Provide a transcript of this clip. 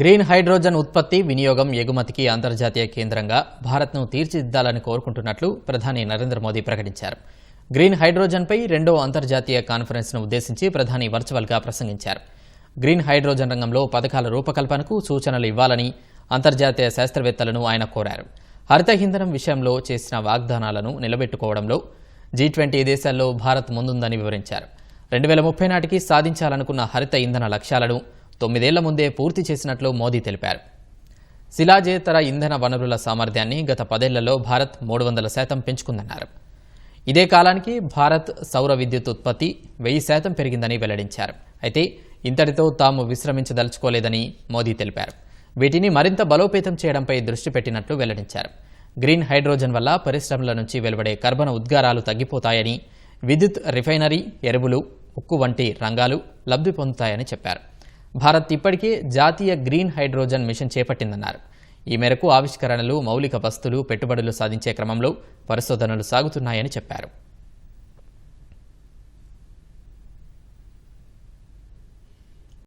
Green hydrogen ఉత్పత్తి వినియోగం ఎగుమతికి అంతర్జాతీయ కేంద్రంగా భారత్ను తీర్చిదిద్దాలని కోరుకుంటున్నట్లు ప్రధాని నరేంద్ర మోదీ ప్రకటించారు. గ్రీన్ హైడ్రోజన్పై రెండో అంతర్జాతీయ కాన్ఫరెన్స్ను ఉద్దేశించి ప్రధాని వర్చువల్గా ప్రసంగించారు. గ్రీన్ హైడ్రోజన్ రంగంలో పథకాల రూపకల్పనకు సూచనలు ఇవ్వాలని అంతర్జాతీయ శాస్త్రవేత్తలను ఆయన కోరారు. హరిత ఇంధనం విషయంలో చేసిన వాగ్దానాలను నిలబెట్టుకోవడంలో జీ ట్వంటీ దేశాల్లో భారత్ ముందుందని వివరించారు. రెండు వేల ముప్పై నాటికి సాధించాలనుకున్న హరిత ఇంధన లక్ష్యాలను తొమ్మిదేళ్ళ ముందే పూర్తి చేసినట్లు మోదీ తెలిపారు. శిలాజేతర ఇంధన వనరుల సామర్థ్యాన్ని గత పదేళ్ళలో భారత్ మూడు వందల శాతం పెంచుకుందన్నారు. ఇదే కాలానికి భారత్ సౌర విద్యుత్ ఉత్పత్తి వెయ్యి శాతం పెరిగిందని వెల్లడించారు. అయితే ఇంతటితో తాము విశ్రమించదలుచుకోలేదని మోదీ తెలిపారు. వీటిని మరింత బలోపేతం చేయడంపై దృష్టి పెట్టినట్లు వెల్లడించారు. గ్రీన్ హైడ్రోజన్ వల్ల పరిశ్రమల నుంచి వెలువడే కర్బన ఉద్గారాలు తగ్గిపోతాయని విద్యుత్ రిఫైనరీ ఎరువులు ఉక్కు వంటి రంగాలు లబ్ధి పొందుతాయని చెప్పారు. భారత్ ఇప్పటికే జాతీయ గ్రీన్ హైడ్రోజన్ మిషన్ చేపట్టిందన్నారు. ఈ మేరకు ఆవిష్కరణలు మౌలిక వస్తులు పెట్టుబడులు సాధించే క్రమంలో పరిశోధనలు సాగుతున్నాయని చెప్పారు.